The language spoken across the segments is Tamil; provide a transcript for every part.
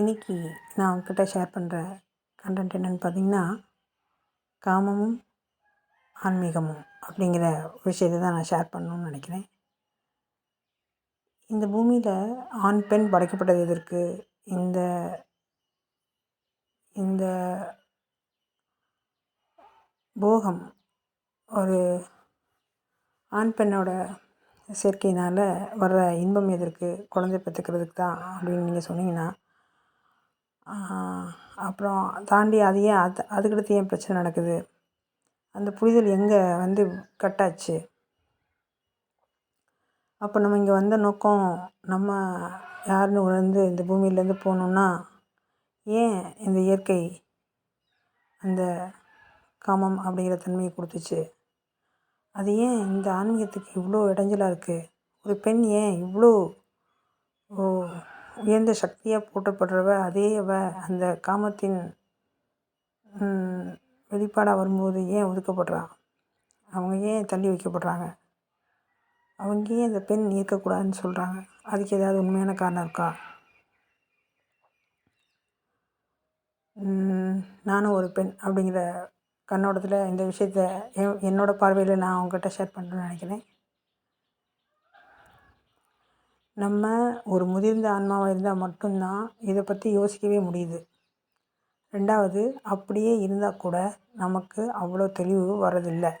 இன்றைக்கி நான் உங்ககிட்ட ஷேர் பண்ணுற கண்டென்ட் என்னென்னு பார்த்தீங்கன்னா காமமும் ஆன்மீகமும் அப்படிங்கிற விஷயத்தை தான் நான் ஷேர் பண்ணணும்னு நினைக்கிறேன். இந்த பூமியில் ஆண் பெண் படைக்கப்பட்டது எதற்கு? இந்த இந்த போகம் ஒரு ஆண் பெண்ணோட சேர்க்கையினால் வர்ற இன்பம் எதற்கு? குழந்தை பெற்றுக்கிறதுக்கு தான் அப்படின்னு நீங்கள் சொன்னீங்கன்னா அப்புறம் தாண்டி அது ஏன் அது அதுக்கடுத்து ஏன் பிரச்சனை நடக்குது? அந்த புரிதல் எங்கே வந்து கட்டாச்சு? அப்போ நம்ம இங்கே வந்த நோக்கம் நம்ம யாருன்னு உணர்ந்து இந்த பூமியிலேருந்து போகணுன்னா ஏன் இந்த இயற்கை அந்த காமம் அப்படிங்கிற தன்மையை கொடுத்துச்சு? அது ஏன் இந்த ஆன்மீகத்துக்கு இவ்வளோ இடைஞ்சலாக இருக்குது ஒரு பெண் ஏன் இவ்வளோ ஓ உயர்ந்த சக்தியாக போற்றப்படுறவ அதே அவ அந்த காமத்தின் வெளிப்பாடாக வரும்போது ஏன் ஒதுக்கப்படுறா? அவங்க ஏன் தள்ளி வைக்கப்படுறாங்க? அவங்க ஏன் அந்த பெண் இருக்கக்கூடாதுன்னு சொல்கிறாங்க அதுக்கு ஏதாவது உண்மையான காரணம் இருக்கா? நானும் ஒரு பெண் அப்படிங்கிற கண்ணோட்டத்தில் இந்த விஷயத்த என் என்னோடய பார்வையில் நான் அவங்ககிட்ட ஷேர் பண்ணுறேன்னு நினைக்கிறேன். நம்ம ஒரு முதிர்ந்த ஆன்மாவாக இருந்தால் மட்டும்தான் இதை பற்றி யோசிக்கவே முடியுது. ரெண்டாவது அப்படியே இருந்தால் கூட நமக்கு அவ்வளோ தெளிவு வரதில்லை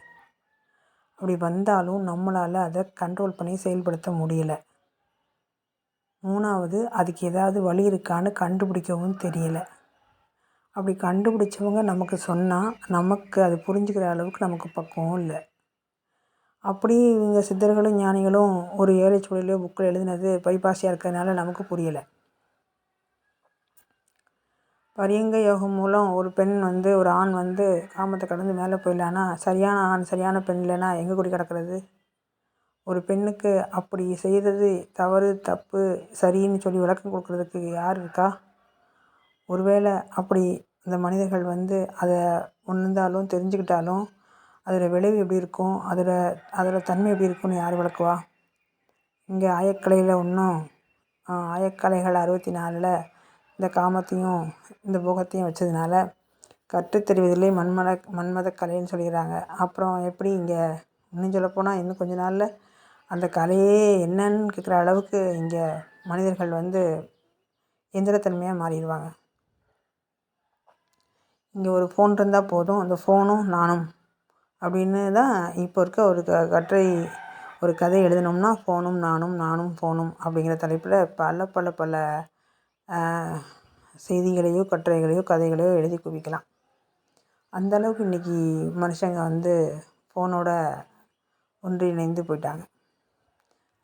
அப்படி வந்தாலும் நம்மளால் அதை கண்ட்ரோல் பண்ணி செயல்படுத்த முடியலை. மூணாவது அதுக்கு ஏதாவது வழி இருக்கான்னு கண்டுபிடிக்கவும் தெரியலை. அப்படி கண்டுபிடிச்சவங்க நமக்கு சொன்னால் நமக்கு அது புரிஞ்சுக்கிற அளவுக்கு நமக்கு பக்குவம் இல்லை. அப்படி இவங்க சித்தர்களும் ஞானிகளும் ஒரு ஏழை சூழலையோ புக்கில் எழுதினது பரிபாஷையாக இருக்கிறதுனால நமக்கு புரியலை. பரியங்க யோகம் மூலம் ஒரு பெண் வந்து ஒரு ஆண் வந்து காமத்தை கடந்து மேலே போயிடலான்னா சரியான ஆண் சரியான பெண் இல்லைன்னா எங்கே கூடி கிடக்கிறது? ஒரு பெண்ணுக்கு அப்படி செய்கிறது தவறு தப்பு சரின்னு சொல்லி விளக்கம் கொடுக்குறதுக்கு யார் இருக்கா? ஒருவேளை அப்படி அந்த மனிதர்கள் வந்து அதை உணர்ந்தாலும் தெரிஞ்சுக்கிட்டாலும் அதோடய விளைவு எப்படி இருக்கும்? அதோடய அதோடய தன்மை எப்படி இருக்கும்னு யார் விளக்குவா? இங்கே ஆயக்கலையில் ஒன்றும் ஆயக்கலைகள் அறுபத்தி நாலில் இந்த காமத்தையும் இந்த போகத்தையும் வச்சதுனால கற்றுத் தெரிவதிலே மன்மத மன்மத கலைன்னு சொல்லிக்கிறாங்க. அப்புறம் எப்படி இங்கே இன்னும் சொல்லப்போனால் இன்னும் கொஞ்ச நாளில் அந்த கலையே என்னன்னு கேட்குற அளவுக்கு இங்கே மனிதர்கள் வந்து எந்திரத்தன்மையாக மாறிடுவாங்க. இங்கே ஒரு ஃபோன் இருந்தால் போதும் அந்த ஃபோனும் நானும் அப்படின்னு தான் இப்போ இருக்க ஒரு க கட்டுரை ஒரு கதை எழுதணும்னா ஃபோனும் நானும் நானும் ஃபோனும் அப்படிங்கிற தலைப்பில் பல பல பல செய்திகளையோ கட்டுரைகளையோ கதைகளையோ எழுதி குவிக்கலாம். அந்தளவுக்கு இன்றைக்கி மனுஷங்க வந்து ஃபோனோட ஒன்றிணைந்து போயிட்டாங்க.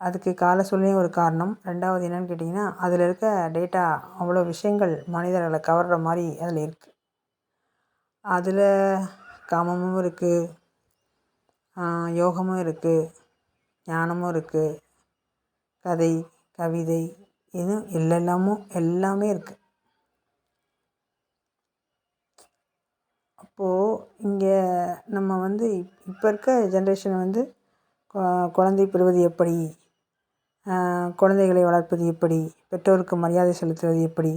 அதுக்கு கால சூழ்நிலையும் ஒரு காரணம். ரெண்டாவது என்னென்னு கேட்டிங்கன்னா அதில் இருக்க டேட்டா அவ்வளோ விஷயங்கள் மனிதர்களை கவர்கிற மாதிரி அதில் இருக்குது அதில் காமமும் இருக்குது யோகமும் இருக்குது ஞானமும் இருக்குது கதை கவிதை இது எல்லெல்லாமும் எல்லாமே இருக்குது அப்போது இங்கே நம்ம வந்து இப்போ இருக்க ஜென்ரேஷன் வந்து குழந்தை பெறுவது எப்படி? குழந்தைகளை வளர்ப்பது எப்படி? பெற்றோருக்கு மரியாதை செலுத்துவது எப்படி?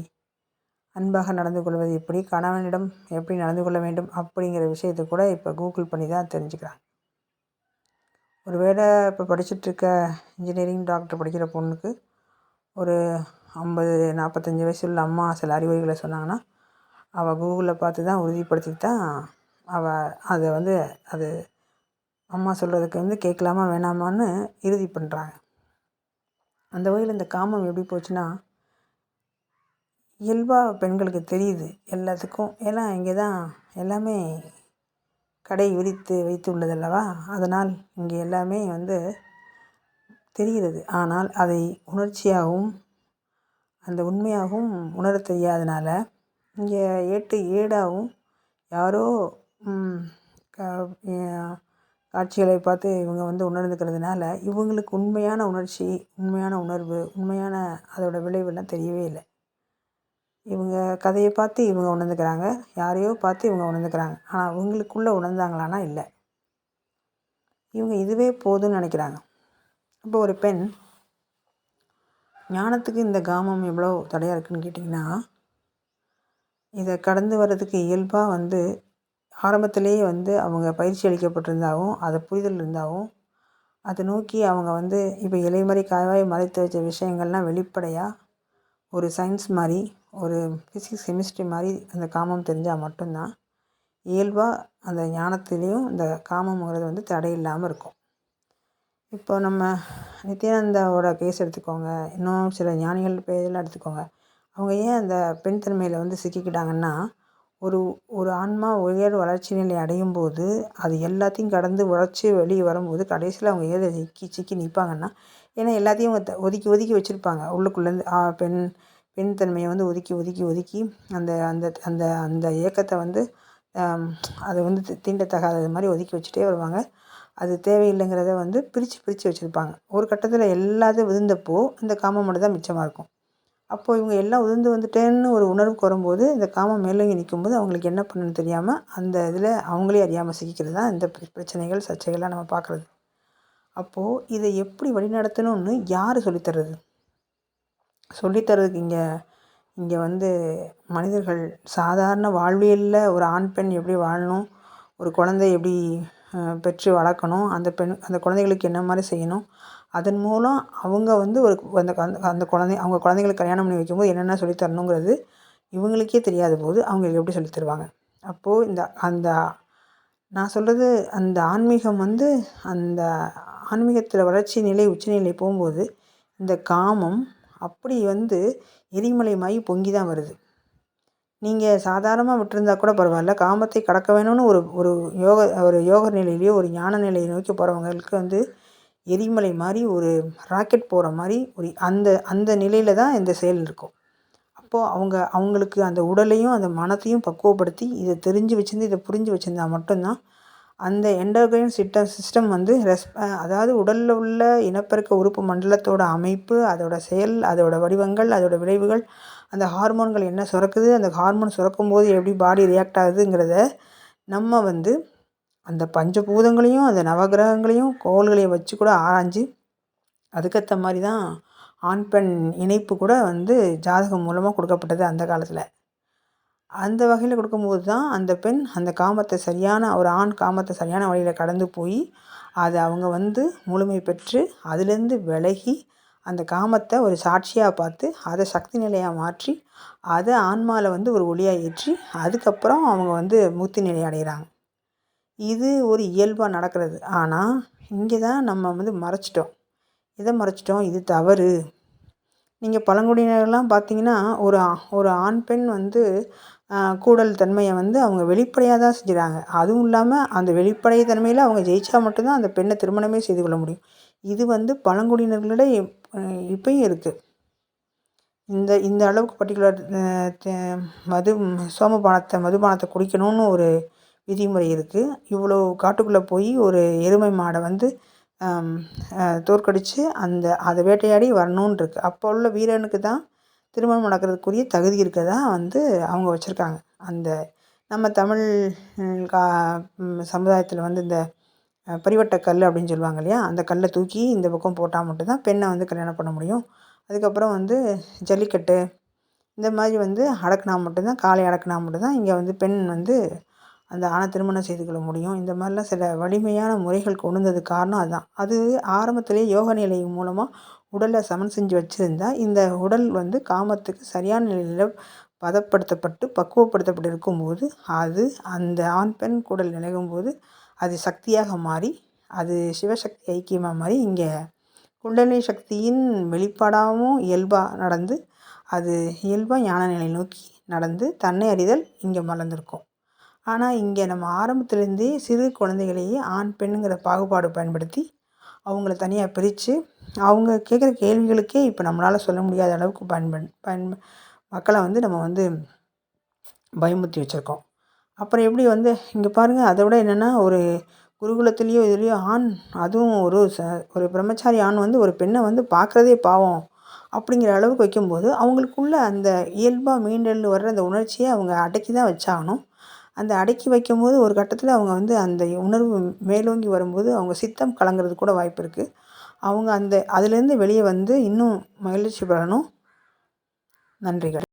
அன்பாக நடந்து கொள்வது எப்படி? கணவனிடம் எப்படி நடந்து கொள்ள வேண்டும்? அப்படிங்கிற விஷயத்தை கூட இப்போ கூகுள் பண்ணி தான் தெரிஞ்சுக்கிறாங்க. ஒரு வேளை இப்போ படிச்சுட்ருக்க இன்ஜினியரிங் டாக்டர் படிக்கிற பொண்ணுக்கு ஒரு ஐம்பது நாற்பத்தஞ்சி வயசு உள்ள அம்மா சில அறிவுரைகளை சொன்னாங்கன்னா அவள் கூகுளில் பார்த்து தான் உறுதிப்படுத்திட்டு தான் அவள் அதை வந்து அது அம்மா சொல்கிறதுக்கு வந்து கேட்கலாமா வேணாமான்னு இறுதி பண்ணுறாங்க அந்த வகையில் இந்த காமம் எப்படி போச்சுன்னா இயல்பாக பெண்களுக்கு தெரியுது எல்லாத்துக்கும். ஏன்னா இங்கே தான் எல்லாமே கடை விரித்து வைத்துள்ளதல்லவா? அதனால் இங்கே எல்லாமே வந்து தெரிகிறது. ஆனால் அதை உணர்ச்சியாகவும் அந்த உண்மையாகவும் உணர தெரியாதனால இங்கே ஏட்டு ஏடாகவும் யாரோ காட்சிகளை பார்த்து இவங்க வந்து உணர்ந்துக்கிறதுனால இவங்களுக்கு உண்மையான உணர்ச்சி உண்மையான உணர்வு உண்மையான அதோடய விளைவெல்லாம் தெரியவே இல்லை. இவங்க கதையை பார்த்து இவங்க உணர்ந்துக்கிறாங்க. யாரையோ பார்த்து இவங்க உணர்ந்துக்கிறாங்க. ஆனால் அவங்களுக்குள்ளே உணர்ந்தாங்களான்னா இல்லை. இவங்க இதுவே போதும்னு நினைக்கிறாங்க. இப்போ ஒரு பெண் ஞானத்துக்கு இந்த காமம் எவ்வளோ தடையாக இருக்குதுன்னு கேட்டிங்கன்னா இதை கடந்து வர்றதுக்கு இயல்பாக வந்து ஆரம்பத்திலேயே வந்து அவங்க பயிற்சி அளிக்கப்பட்டிருந்தாவும் அதை புரிதல் இருந்தாவும் அதை நோக்கி அவங்க வந்து இப்போ இலைமறை மாதிரி மறைத்து வச்ச விஷயங்கள்லாம் வெளிப்படையாக ஒரு சயின்ஸ் மாதிரி ஒரு ஃபிசிக்ஸ் கெமிஸ்ட்ரி மாதிரி அந்த காமம் தெரிஞ்சால் மட்டும்தான் இயல்பாக அந்த ஞானத்துலேயும் இந்த காமங்கிறது வந்து தடை இல்லாமல் இருக்கும். இப்போ நம்ம நித்யானந்தாவோட கேஸ் எடுத்துக்கோங்க. இன்னும் சில ஞானிகள் பேரெல்லாம் எடுத்துக்கோங்க. அவங்க ஏன் அந்த பெண் தன்மையில் வந்து சிக்கிக்கிட்டாங்கன்னா ஒரு ஒரு ஆன்மா உயர் வளர்ச்சி நிலை அடையும் போது அது எல்லாத்தையும் கடந்து உழைச்சி வெளியே வரும்போது கடைசியில் அவங்க ஏதை சிக்கி சிக்கி நிற்பாங்கன்னா ஏன்னா எல்லாத்தையும் ஒதுக்கி ஒதுக்கி வச்சுருப்பாங்க. உள்ளுக்குள்ளேருந்து பெண் பெண் தன்மையை வந்து ஒதுக்கி ஒதுக்கி ஒதுக்கி அந்த அந்த அந்த அந்த இயக்கத்தை வந்து அதை வந்து தீண்டத்தகாதது மாதிரி ஒதுக்கி வச்சுட்டே வருவாங்க. அது தேவையில்லைங்கிறத வந்து பிரித்து பிரித்து வச்சுருப்பாங்க. ஒரு கட்டத்தில் எல்லாத்தையும் விழுந்தப்போ இந்த காமம் மட்டும் தான் மிச்சமாக இருக்கும். அப்போது இவங்க எல்லாம் உதிர்ந்து வந்துட்டேன்னு ஒரு உணர்வுக்கு வரும்போது இந்த காமம் மேலங்கி நிற்கும்போது அவங்களுக்கு என்ன பண்ணணும்னு தெரியாமல் அந்த இதில் அவங்களே அறியாமல் சிக்கிக்கிறது தான் இந்த பிரச்சனைகள் சர்ச்சைகள்லாம் நம்ம பார்க்குறது. அப்போது இதை எப்படி வழிநடத்தணும்னு யார் சொல்லித்தர்றது சொல்லித்தரதுக்கு இங்கே இங்கே வந்து மனிதர்கள் சாதாரண வாழ்வியலில் ஒரு ஆண் பெண் எப்படி வாழணும் ஒரு குழந்தை எப்படி பெற்று வளர்க்கணும் அந்த பெண் அந்த குழந்தைகளுக்கு என்ன மாதிரி செய்யணும் அதன் மூலம் அவங்க வந்து ஒரு அந்த அந்த அந்த குழந்தை அவங்க குழந்தைங்களுக்கு கல்யாணம் பண்ணி வைக்கும்போது என்னென்ன சொல்லி தரணுங்கிறது இவங்களுக்கே தெரியாத போது அவங்களுக்கு எப்படி சொல்லித்தருவாங்க அப்போது இந்த அந்த நான் சொல்கிறது அந்த ஆன்மீகம் வந்து அந்த ஆன்மீகத்தில் வளர்ச்சி நிலை உச்சநிலை போகும்போது இந்த காமம் அப்படி வந்து எரிமலைமாயி பொங்கி தான் வருது. நீங்கள் சாதாரணமாக விட்டுருந்தா கூட பரவாயில்ல. காமத்தை கடக்க வேணும்னு ஒரு ஒரு யோக ஒரு யோக நிலையிலேயோ ஒரு ஞான நிலையை நோக்கி போகிறவங்களுக்கு வந்து எரிமலை மாதிரி ஒரு ராக்கெட் போகிற மாதிரி ஒரு அந்த அந்த நிலையில் தான் இந்த செயல் இருக்கும். அப்போது அவங்க அவங்களுக்கு அந்த உடலையும் அந்த மனத்தையும் பக்குவப்படுத்தி இதை தெரிஞ்சு வச்சுருந்து இதை புரிஞ்சு வச்சுருந்தா மட்டும்தான் அந்த எண்டோக்ரைன் சிட்ட சிஸ்டம் வந்து ரெஸ் அதாவது உடலில் உள்ள இனப்பெருக்க உறுப்பு மண்டலத்தோட அமைப்பு அதோட செயல் அதோட வடிவங்கள் அதோட விளைவுகள் அந்த ஹார்மோன்கள் என்ன சுரக்குது அந்த ஹார்மோன் சுரக்கும் போது எப்படி பாடி ரியாக்ட் ஆகுதுங்கிறத நம்ம வந்து அந்த பஞ்சபூதங்களையும் அந்த நவகிரகங்களையும் கோள்களையும் வச்சு கூட ஆராய்ஞ்சு அதுக்கேற்ற மாதிரி தான் ஆண் பெண் இணைப்பு கூட வந்து ஜாதகம் மூலமாக கொடுக்கப்பட்டது அந்த காலத்தில். அந்த வகையில் கொடுக்கும்போது தான் அந்த பெண் அந்த காமத்தை சரியான ஒரு ஆண் காமத்தை சரியான வழியில் கடந்து போய் அதை அவங்க வந்து முழுமை பெற்று அதுலேருந்து விலகி அந்த காமத்தை ஒரு சாட்சியாக பார்த்து அதை சக்தி நிலையாக மாற்றி அதை ஆன்மாவில் வந்து ஒரு ஒளியாக ஏற்றி அதுக்கப்புறம் அவங்க வந்து முக்தி நிலை அடைகிறாங்க. இது ஒரு இயல்பாக நடக்கிறது. ஆனால் இங்கே தான் நம்ம வந்து மறைச்சிட்டோம். இதை மறைச்சிட்டோம்? இது தவறு. நீங்கள் பழங்குடியினர்லாம் பார்த்தீங்கன்னா ஒரு ஒரு ஆண் பெண் வந்து கூடல் தன்மையை வந்து அவங்க வெளிப்படையாக தான் செஞ்சுறாங்க. அதுவும் இல்லாமல் அந்த வெளிப்படை தன்மையில் அவங்க ஜெயித்தா மட்டும்தான் அந்த பெண்ணை திருமணமே செய்து கொள்ள முடியும். இது வந்து பழங்குடியினர்களிடையே இப்பயும் இருக்குது இந்த இந்த அளவுக்கு பர்டிகுலர் மது சோமபானத்தை மதுபானத்தை குடிக்கணும்னு ஒரு விதிமுறை இருக்குது இவ்வளோ காட்டுக்குள்ளே போய் ஒரு எருமை மாடை வந்து தோற்கடித்து அந்த அதை வேட்டையாடி வரணுன்னு இருக்குது அப்போ உள்ள வீரனுக்கு தான் திருமணம் நடக்கிறதுக்குரிய தகுதி இருக்கிறதா வந்து அவங்க வச்சுருக்காங்க. அந்த நம்ம தமிழ் கா சமுதாயத்தில் வந்து இந்த பரிவட்ட கல் அப்படின்னு சொல்லுவாங்க இல்லையா? அந்த கல்லை தூக்கி இந்த பக்கம் போட்டால் மட்டும்தான் பெண்ணை வந்து கல்யாணம் பண்ண முடியும். அதுக்கப்புறம் வந்து ஜல்லிக்கட்டு இந்த மாதிரி வந்து அடக்குனா மட்டும்தான் காலை அடக்குனா மட்டும்தான் இங்கே வந்து பெண் வந்து அந்த ஆணை திருமணம் செய்து கொள்ள முடியும். இந்த மாதிரிலாம் சில வலிமையான முறைகள் கொண்டு வந்தது காரணம் அதுதான். அது ஆரம்பத்திலே யோக நிலை மூலமாக உடலை சமன் செஞ்சு வச்சுருந்தா இந்த உடல் வந்து காமத்துக்கு சரியான நிலையில் பதப்படுத்தப்பட்டு பக்குவப்படுத்தப்பட்டு இருக்கும்போது அது அந்த ஆண் பெண் குடல் நினைக்கும் போது அது சக்தியாக மாறி அது சிவசக்தி ஐக்கியமாக மாறி இங்கே குண்டலினி சக்தியின் வெளிப்பாடாகவும் இயல்பாக நடந்து அது இயல்பாக ஞான நிலை நோக்கி நடந்து தன்னை அறிதல் இங்கே மலர்ந்திருக்கும். ஆனால் இங்கே நம்ம ஆரம்பத்துலேருந்தே சிறு குழந்தைகளையே ஆண் பெண்ணுங்கிற பாகுபாடு பயன்படுத்தி அவங்கள தனியாக பிரித்து அவங்க கேட்குற கேள்விகளுக்கே இப்போ நம்மளால் சொல்ல முடியாத அளவுக்கு பயன்ப பயன் மக்களை வந்து நம்ம வந்து பயமுறுத்தி வச்சுருக்கோம். அப்புறம் எப்படி வந்து இங்கே பாருங்கள் அதை விட என்னென்னா ஒரு குருகுலத்துலேயோ இதுலேயோ ஆண் அதுவும் ஒரு ச ஒரு பிரம்மச்சாரி ஆண் வந்து ஒரு பெண்ணை வந்து பார்க்குறதே பாவம் அப்படிங்கிற அளவுக்கு வைக்கும்போது அவங்களுக்குள்ள அந்த இயல்பாக மீண்டல் வர்ற அந்த உணர்ச்சியை அவங்க அடக்கி தான் வச்சாகணும். அந்த அடக்கி வைக்கும்போது ஒரு கட்டத்தில் அவங்க வந்து அந்த உணர்வு மேலோங்கி வரும்போது அவங்க சித்தம் கலங்கிறது கூட வாய்ப்பு இருக்குது அவங்க அந்த அதுலேருந்து வெளியே வந்து இன்னும் மகிழ்ச்சி பெறணும். நன்றிகள்.